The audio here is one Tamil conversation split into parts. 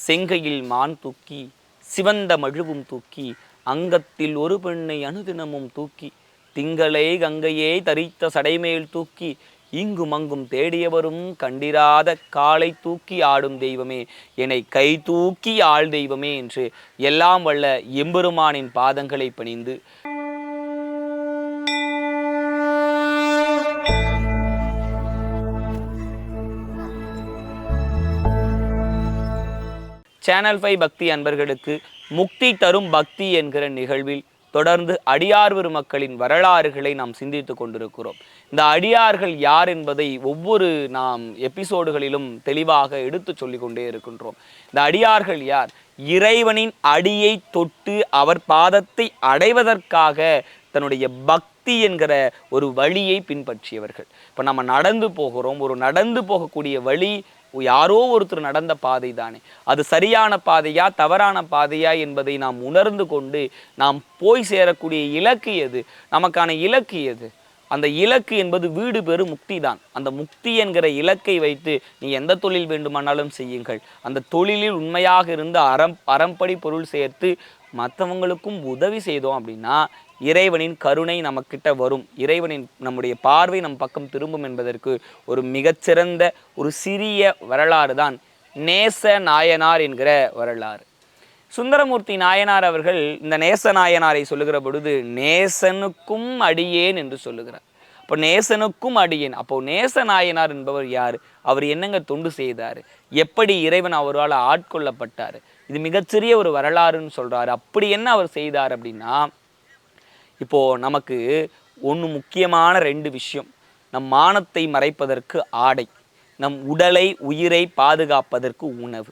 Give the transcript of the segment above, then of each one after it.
செங்கையில் மான் தூக்கி சிவந்த மழுவும் தூக்கி அங்கத்தில் ஒரு பெண்ணை அனுதினமும் தூக்கி திங்களை கங்கையே தரித்த சடைமேல் தூக்கி இங்கும் அங்கும் தேடியவரும் கண்டிராத காலை தூக்கி ஆடும் தெய்வமே என்னை கை தூக்கி ஆள் தெய்வமே என்று எல்லாம் வல்ல எம்பெருமானின் பாதங்களை பணிந்து சேனல் ஃபைவ் பக்தி அன்பர்களுக்கு முக்தி தரும் பக்தி என்கிற நிகழ்வில் தொடர்ந்து அடியார்வர் மக்களின் வரலாறுகளை நாம் சிந்தித்துக் கொண்டிருக்கிறோம். இந்த அடியார்கள் யார் என்பதை ஒவ்வொரு நாம் எபிசோடுகளிலும் தெளிவாக எடுத்து சொல்லிக்கொண்டே இருக்கின்றோம். இந்த அடியார்கள் யார்? இறைவனின் அடியை தொட்டு அவர் பாதத்தை அடைவதற்காக தன்னுடைய பக்தி என்கிற ஒரு வழியை பின்பற்றியவர்கள். இப்போ நம்ம நடந்து போகிறோம். ஒரு நடந்து போகக்கூடிய வழி யாரோ ஒருத்தர் நடந்த பாதை தானே அது சரியான பாதையா தவறான பாதையா என்பதை நாம் உணர்ந்து கொண்டு நாம் போய் சேரக்கூடிய இலக்கு எது? நமக்கான இலக்கு எது? அந்த இலக்கு என்பது வீடு பெறு முக்தி தான். அந்த முக்தி என்கிற இலக்கை வைத்து நீ எந்த தொழில் வேண்டுமானாலும் செய்யுங்கள். அந்த தொழிலில் உண்மையாக இருந்து அறம் அறம்படி பொருள் சேர்த்து மற்றவங்களுக்கும் உதவி செய்தோம் அப்படின்னா இறைவனின் கருணை நமக்கிட்ட வரும். இறைவனின் நம்முடைய பார்வை நம் பக்கம் திரும்பும் என்பதற்கு ஒரு மிகச்சிறந்த ஒரு சிறிய வரலாறு தான் நேச நாயனார் என்கிற வரலாறு. சுந்தரமூர்த்தி நாயனார் அவர்கள் இந்த நேச நாயனாரை சொல்லுகிற பொழுது நேசனுக்கும் அடியேன் என்று சொல்லுகிறார். அப்போ நேசனுக்கும் அடியேன். அப்போ நேச நாயனார் என்பவர் யார்? அவர் என்னங்க தொண்டு செய்தார்? எப்படி இறைவன் அவரால் ஆட்கொள்ளப்பட்டார்? இது மிகச்சிறிய ஒரு வரலாறுன்னு சொல்கிறார் அப்படி என்ன அவர் செய்தார் அப்படின்னா இப்போது நமக்கு ஒன்று முக்கியமான ரெண்டு விஷயம். நம் மானத்தை மறைப்பதற்கு ஆடை நம் உடலை உயிரை பாதுகாப்பதற்கு உணவு.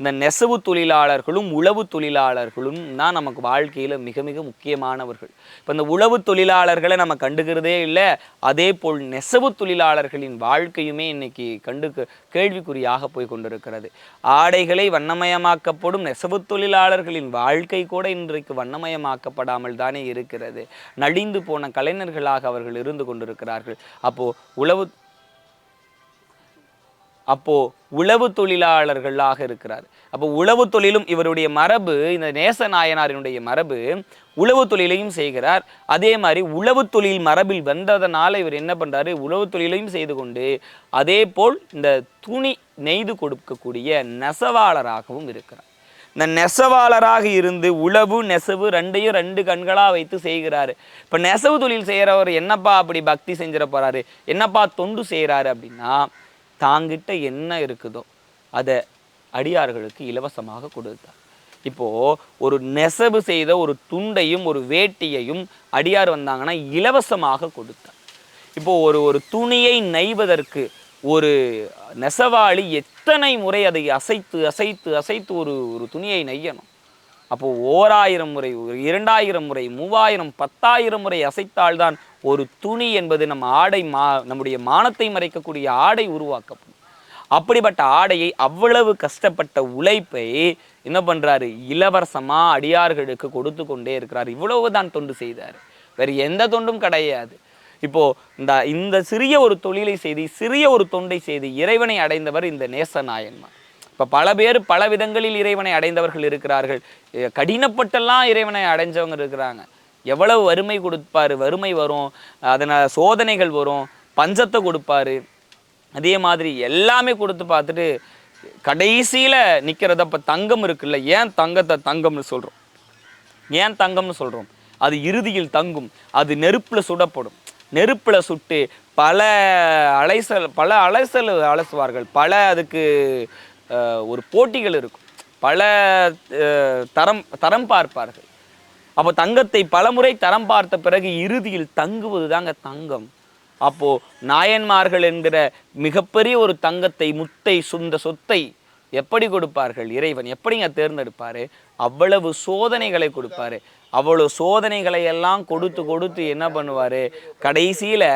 இந்த நெசவு தொழிலாளர்களும் உழவு தொழிலாளர்களும் தான் நமக்கு வாழ்க்கையில் மிக மிக முக்கியமானவர்கள். இப்போ இந்த உழவு தொழிலாளர்களை நம்ம கண்டுக்கிறதே இல்லை அதே போல் நெசவு தொழிலாளர்களின் வாழ்க்கையுமே இன்னைக்கு கண்டு கேள்விக்குறியாக போய் கொண்டிருக்கிறது. ஆடைகளை வண்ணமயமாக்கப்படும் நெசவு தொழிலாளர்களின் வாழ்க்கை கூட இன்றைக்கு வண்ணமயமாக்கப்படாமல் தானே இருக்கிறது. நலிந்து போன கலைஞர்களாக அவர்கள் இருந்து கொண்டிருக்கிறார்கள். அப்போது உழவு அப்போது உழவு தொழிலாளர்களாக இருக்கிறார். அப்போ உழவு தொழிலும் இவருடைய மரபு இந்த நேச நாயனாரினுடைய மரபு உழவு தொழிலையும் செய்கிறார். அதே மாதிரி உழவு தொழில் மரபில் வந்ததனால் இவர் என்ன பண்ணுறாரு உழவு தொழிலையும் செய்து கொண்டு அதே போல் இந்த துணி நெய்து கொடுக்கக்கூடிய நெசவாளராகவும் இருக்கிறார். இந்த நெசவாளராக இருந்து உழவு நெசவு ரெண்டையும் ரெண்டு கண்களாக வைத்து செய்கிறாரு. இப்போ நெசவு தொழில் செய்கிறவர் என்னப்பா அப்படி பக்தி செஞ்சிட போகிறாரு என்னப்பா தொண்டு செய்கிறாரு அப்படின்னா தாங்கிட்ட என்ன இருக்குதோ அதை அடியார்களுக்கு இலவசமாக கொடுத்தார். இப்போது ஒரு நெசவு செய்த ஒரு துண்டையும் ஒரு வேட்டியையும் அடியார் வந்தாங்கன்னா இலவசமாக கொடுத்தார். இப்போது ஒரு ஒரு துணியை நெய்வதற்கு ஒரு நெசவாளி எத்தனை முறை அதை அசைத்து அசைத்து அசைத்து ஒரு ஒரு துணியை நெய்யணும்? அப்போ ஓராயிரம் முறை இரண்டாயிரம் முறை மூவாயிரம் பத்தாயிரம் முறை அசைத்தால்தான் ஒரு துணி என்பது நம்ம ஆடை மா நம்முடைய மானத்தை மறைக்கக்கூடிய ஆடை உருவாக்கப்படும். அப்படிப்பட்ட ஆடையை அவ்வளவு கஷ்டப்பட்ட உழைப்பை என்ன பண்றாரு? இளவரசமா அடியார்களுக்கு கொடுத்து கொண்டே இருக்கிறார். இவ்வளவுதான் தொண்டு செய்தார். வேறு எந்த தொண்டும் கிடையாது. இப்போ இந்த இந்த சிறிய ஒரு தொழிலை செய்து சிறிய ஒரு தொண்டை செய்து இறைவனை அடைந்தவர் இந்த நேசநாயன்மார். இப்போ பல பேர் பல விதங்களில் இறைவனை அடைந்தவர்கள் இருக்கிறார்கள். கடினப்பட்டெல்லாம் இறைவனை அடைஞ்சவங்க இருக்கிறாங்க. எவ்வளவு வறுமை கொடுப்பாரு வறுமை வரும் அதனால் சோதனைகள் வரும் பஞ்சத்தை கொடுப்பாரு. அதே மாதிரி எல்லாமே கொடுத்து பார்த்துட்டு கடைசியில் நிற்கிறத இப்போ தங்கம் இருக்குல்ல ஏன் தங்கத்தை தங்கம்னு சொல்கிறோம் ஏன் தங்கம்னு சொல்கிறோம் அது இறுதியில் தங்கும் அது நெருப்பில் சுடப்படும். நெருப்பில் சுட்டு பல அலைசல் பல அலைசல் அலசுவார்கள். பல அதுக்கு ஒரு போட்டிகள் இருக்கும். பல தரம் தரம் பார்ப்பார்கள். அப்போ தங்கத்தை பலமுறை தரம் பார்த்த பிறகு இறுதியில் தங்குவது தாங்க தங்கம். அப்போ நாயன்மார்கள் என்கிற மிகப்பெரிய ஒரு தங்கத்தை முத்தை சுந்த சொத்தை எப்படி கொடுப்பார்கள்? இறைவன் எப்படிங்க தேர்ந்தெடுப்பாரு? அவ்வளவு சோதனைகளை கொடுப்பாரு. அவ்வளோ சோதனைகளை எல்லாம் கொடுத்து கொடுத்து என்ன பண்ணுவார்? கடைசியில்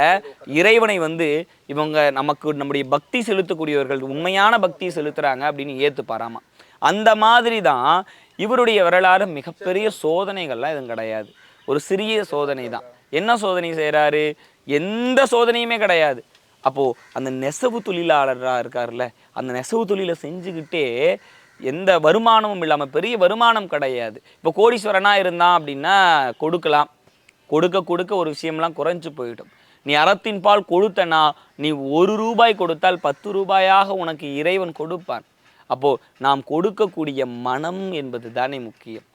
இறைவனை வந்து இவங்க நமக்கு நம்முடைய பக்தி செலுத்தக்கூடியவர்கள் உண்மையான பக்தி செலுத்துகிறாங்க அப்படின்னு ஏற்றுப்பாராமா அந்த மாதிரி தான் இவருடைய வரலாறு மிகப்பெரிய சோதனைகள்லாம் எதுவும் கிடையாது. ஒரு சிறிய சோதனை தான் என்ன சோதனை செய்கிறாரு எந்த சோதனையுமே கிடையாது. அப்போது அந்த நெசவு தொழிலாளராக இருக்கார்ல அந்த நெசவு தொழிலை செஞ்சுக்கிட்டே எந்த வருமானமும் இல்லாமல் பெரிய வருமானம் கிடையாது. இப்போ கோடீஸ்வரனா இருந்தான் அப்படின்னா கொடுக்கலாம். கொடுக்க கொடுக்க ஒரு விஷயம்லாம் குறைஞ்சு போயிடும். நீ அறத்தின் பால் கொடுத்தனா நீ ஒரு ரூபாய் கொடுத்தால் பத்து ரூபாயாக உனக்கு இறைவன் கொடுப்பான். அப்போ நாம் கொடுக்கக்கூடிய மனம் என்பது தானே முக்கியம்.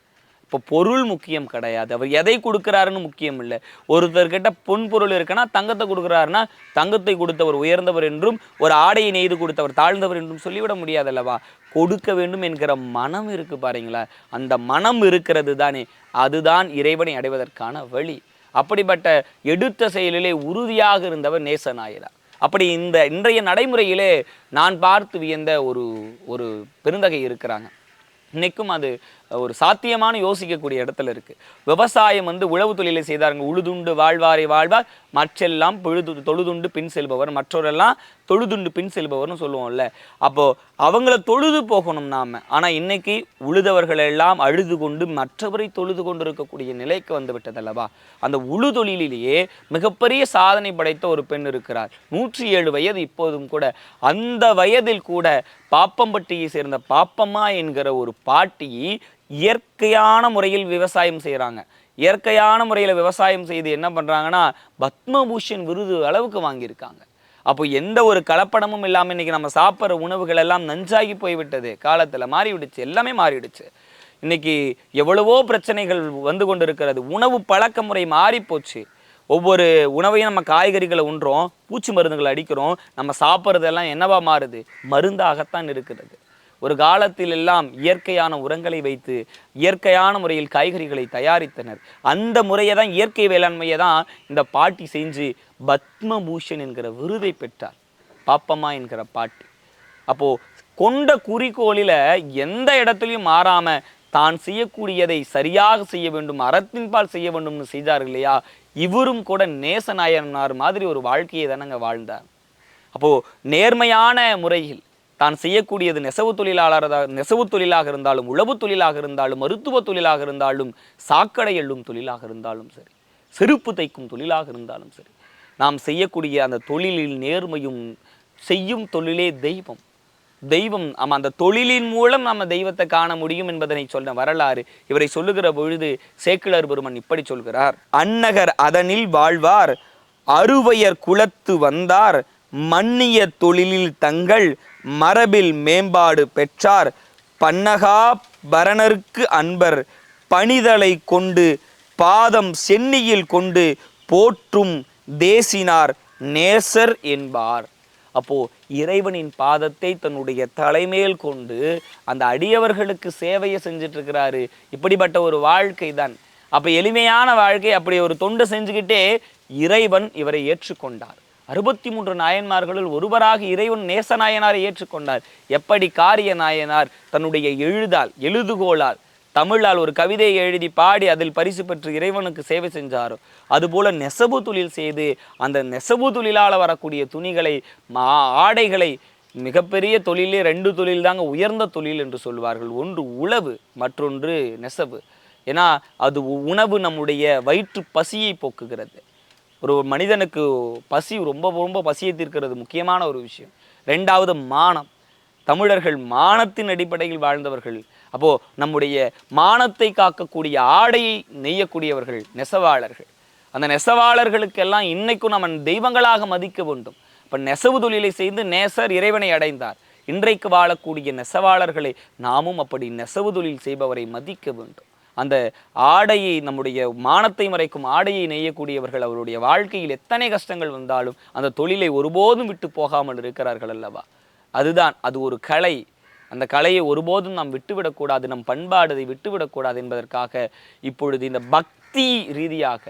இப்போ பொருள் முக்கியம் கிடையாது. அவர் எதை கொடுக்குறாருன்னு முக்கியம் இல்லை. ஒருத்தர்கிட்ட பொன் பொருள் இருக்குன்னா தங்கத்தை கொடுக்குறாருன்னா தங்கத்தை கொடுத்தவர் உயர்ந்தவர் என்றும் ஒரு ஆடையை நெய்து கொடுத்தவர் தாழ்ந்தவர் என்றும் சொல்லிவிட முடியாது அல்லவா கொடுக்க வேண்டும் என்கிற மனம் இருக்கு பாருங்களா அந்த மனம் இருக்கிறது தானே அதுதான் இறைவனை அடைவதற்கான வழி. அப்படிப்பட்ட எடுத்த செயலிலே உறுதியாக இருந்தவர் நேசநாயகர் அப்படி இந்த இன்றைய நடைமுறையிலே நான் பார்த்து வியந்த ஒரு ஒரு பெருந்தகை இருக்கிறாங்க. இன்னைக்கும் அது ஒரு சாத்தியமான யோசிக்கக்கூடிய இடத்துல இருக்கு. விவசாயம் வந்து உழவு தொழிலை செய்தாருங்க. உழுதுண்டு வாழ்வாரை வாழ்வார். மற்றெல்லாம் பொழுது தொழுதுண்டு பின் செல்பவர். மற்றவரெல்லாம் தொழுதுண்டு பின் செல்பவர்னு சொல்லுவோம்ல. அப்போ அவங்கள தொழுது போகணும் நாம. ஆனா இன்னைக்கு உழுதவர்கள் எல்லாம் அழுது கொண்டு மற்றவரை தொழுது கொண்டு இருக்கக்கூடிய நிலைக்கு வந்து விட்டதல்லவா? அந்த உழு தொழிலிலேயே மிகப்பெரிய சாதனை படைத்த ஒரு பெண் இருக்கிறார். நூற்றி ஏழு வயது இப்போதும் கூட. அந்த வயதில் கூட பாப்பம்பட்டியை சேர்ந்த பாப்பம்மா என்கிற ஒரு பாட்டி இயற்கையான முறையில் விவசாயம் செய்கிறாங்க இயற்கையான முறையில் விவசாயம் செய்து என்ன பண்ணுறாங்கன்னா பத்மபூஷன் விருது அளவுக்கு வாங்கியிருக்காங்க. அப்போ எந்த ஒரு கலப்படமும் இல்லாமல் இன்றைக்கி நம்ம சாப்பிட்ற உணவுகள் எல்லாம் நஞ்சாகி போய்விட்டது. காலத்தில் மாறிவிடுச்சு. எல்லாமே மாறிடுச்சு இன்றைக்கி எவ்வளவோ பிரச்சனைகள் வந்து கொண்டு இருக்கிறது உணவு பழக்க முறை மாறிப்போச்சு. ஒவ்வொரு உணவையும் நம்ம காய்கறிகளை உண்றோம் பூச்சி மருந்துகளை அடிக்கிறோம். நம்ம சாப்பிட்றதெல்லாம் என்னவா மாறுது? மருந்தாகத்தான் இருக்கிறது. ஒரு காலத்தில் எல்லாம் இயற்கையான உரங்களை வைத்து இயற்கையான முறையில் காய்கறிகளை தயாரித்தனர். அந்த முறையை தான் இயற்கை வேளாண்மையை தான் இந்த பாட்டி செஞ்சு பத்மபூஷன் என்கிற விருதை பெற்றார். பாப்பம்மா என்கிற பாட்டி. அப்போது கொண்ட குறிக்கோளில் எந்த இடத்துலையும் மாறாமல் தான் செய்யக்கூடியதை சரியாக செய்ய வேண்டும் அறத்தின்பால் செய்ய வேண்டும்னு செய்தார்கள் இல்லையா? இவரும் கூட நேசநாயனார் மாதிரி ஒரு வாழ்க்கையை தானங்க வாழ்ந்தார். அப்போது நேர்மையான முறையில் தான் செய்யக்கூடியது நெசவு தொழிலாளராக நெசவு தொழிலாக இருந்தாலும் உழவு தொழிலாக இருந்தாலும் மருத்துவ தொழிலாக இருந்தாலும் சாக்கடை எள்ளும் தொழிலாக இருந்தாலும் சரி செருப்பு தைக்கும் தொழிலாக இருந்தாலும் சரி நாம் செய்யக்கூடிய அந்த தொழிலில் நேர்மையும் செய்யும் தொழிலே தெய்வம். தெய்வம் நம்ம அந்த தொழிலின் மூலம் நம்ம தெய்வத்தை காண முடியும் என்பதனை சொன்ன வரலாறு இவரை சொல்லுகிற பொழுது சேக்கிழர் பெருமன் இப்படி சொல்கிறார். அன்னகர் அதனில் வாழ்வார் அறுவையர் குலத்து வந்தார் மன்னிய தொழிலில் தங்கள் மரபில் மேம்பாடு பெற்றார். பன்னகா பரணருக்கு அன்பர். பணிதலை கொண்டு பாதம் சென்னியில் கொண்டு போற்றும் தேசினார் நேசர் என்பார். அப்போ இறைவனின் பாதத்தை தன்னுடைய தலைமேல் கொண்டு அந்த அடியவர்களுக்கு சேவையை செஞ்சுட்டு இருக்கிறாரு இப்படிப்பட்ட ஒரு வாழ்க்கை தான். அப்போ எளிமையான வாழ்க்கை அப்படி ஒரு தொண்டு செஞ்சுக்கிட்டே இறைவன் இவரை ஏற்றுக்கொண்டார். அறுபத்தி மூன்று நாயன்மார்களுள் ஒருவராக இறைவன் நேசநாயனாரை ஏற்றுக்கொண்டார். எப்படி காரிய நாயனார்? தன்னுடைய எழுதால் எழுதுகோளால் தமிழால் ஒரு கவிதையை எழுதி பாடி அதில் பரிசு பெற்று இறைவனுக்கு சேவை செஞ்சாரோ? அதுபோல நெசவு தொழில் செய்து அந்த நெசவு தொழிலால் வரக்கூடிய துணிகளை மா ஆடைகளை மிகப்பெரிய தொழிலே ரெண்டு தொழில் தாங்க உயர்ந்த தொழில் என்று சொல்வார்கள். ஒன்று உழவு மற்றொன்று நெசவு. ஏன்னா அது உணவு நம்முடைய வயிற்று பசியை போக்குகிறது. ஒரு மனிதனுக்கு பசி ரொம்ப ரொம்ப பசியை தீர்க்கிறது முக்கியமான ஒரு விஷயம். ரெண்டாவது மானம். தமிழர்கள் மானத்தின் அடிப்படையில் வாழ்ந்தவர்கள். அப்போது நம்முடைய மானத்தை காக்கக்கூடிய ஆடையை நெய்யக்கூடியவர்கள் நெசவாளர்கள். அந்த நெசவாளர்களுக்கெல்லாம் இன்னைக்கும் நம்ம தெய்வங்களாக மதிக்க வேண்டும். இப்போ நெசவு தொழிலை செய்து நேசர் இறைவனை அடைந்தார். இன்றைக்கு வாழக்கூடிய நெசவாளர்களை நாமும் அப்படி நெசவு தொழில் செய்பவரை மதிக்க வேண்டும். அந்த ஆடையை நம்முடைய மானத்தை மறைக்கும் ஆடையை நெய்யக்கூடியவர்கள் அவருடைய வாழ்க்கையில் எத்தனை கஷ்டங்கள் வந்தாலும் அந்த தொழிலை ஒருபோதும் விட்டு போகாமல் இருக்கிறார்கள் அல்லவா? அதுதான் அது ஒரு கலை. அந்த கலையை ஒருபோதும் நாம் விட்டுவிடக்கூடாது நம் பண்பாடு அதை விட்டுவிடக்கூடாது என்பதற்காக இப்பொழுது இந்த பக்தி ரீதியாக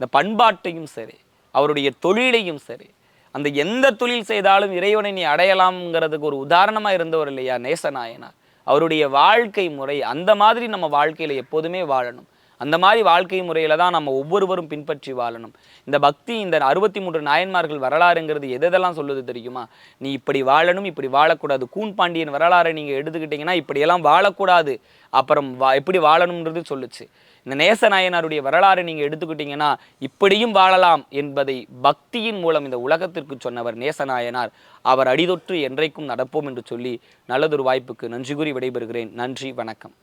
இந்த பண்பாட்டையும் சரி அவருடைய தொழிலையும் சரி அந்த எந்த தொழில் செய்தாலும் இறைவனை நீ அடையலாம்ங்கிறதுக்கு ஒரு உதாரணமாக இருந்தவர் இல்லையா? நேசநாயனார். அவருடைய வாழ்க்கை முறை அந்த மாதிரி நம்ம வாழ்க்கையில் எப்போதுமே வாழணும். அந்த மாதிரி வாழ்க்கை முறையில் தான் நம்ம ஒவ்வொருவரும் பின்பற்றி வாழணும். இந்த பக்தி இந்த அறுபத்தி மூன்று நாயன்மார்கள் வரலாறுங்கிறது எதெல்லாம் சொல்லுது தெரியுமா? நீ இப்படி வாழணும் இப்படி வாழக்கூடாது. கூன் பாண்டியன் வரலாறை நீங்கள் எடுத்துக்கிட்டிங்கன்னா இப்படியெல்லாம் வாழக்கூடாது. அப்புறம் வா எப்படி வாழணுன்றது சொல்லுச்சு. இந்த நேசநாயனாருடைய வரலாறை நீங்க எடுத்துக்கிட்டீங்கன்னா இப்படியும் வாழலாம் என்பதை பக்தியின் மூலம் இந்த உலகத்திற்கு சொன்னவர் நேசநாயனார். அவர் அடிதொற்று என்றைக்கும் நடப்போம் என்று சொல்லி நல்லதொரு வாய்ப்புக்கு நன்றி கூறி விடைபெறுகிறேன். நன்றி வணக்கம்.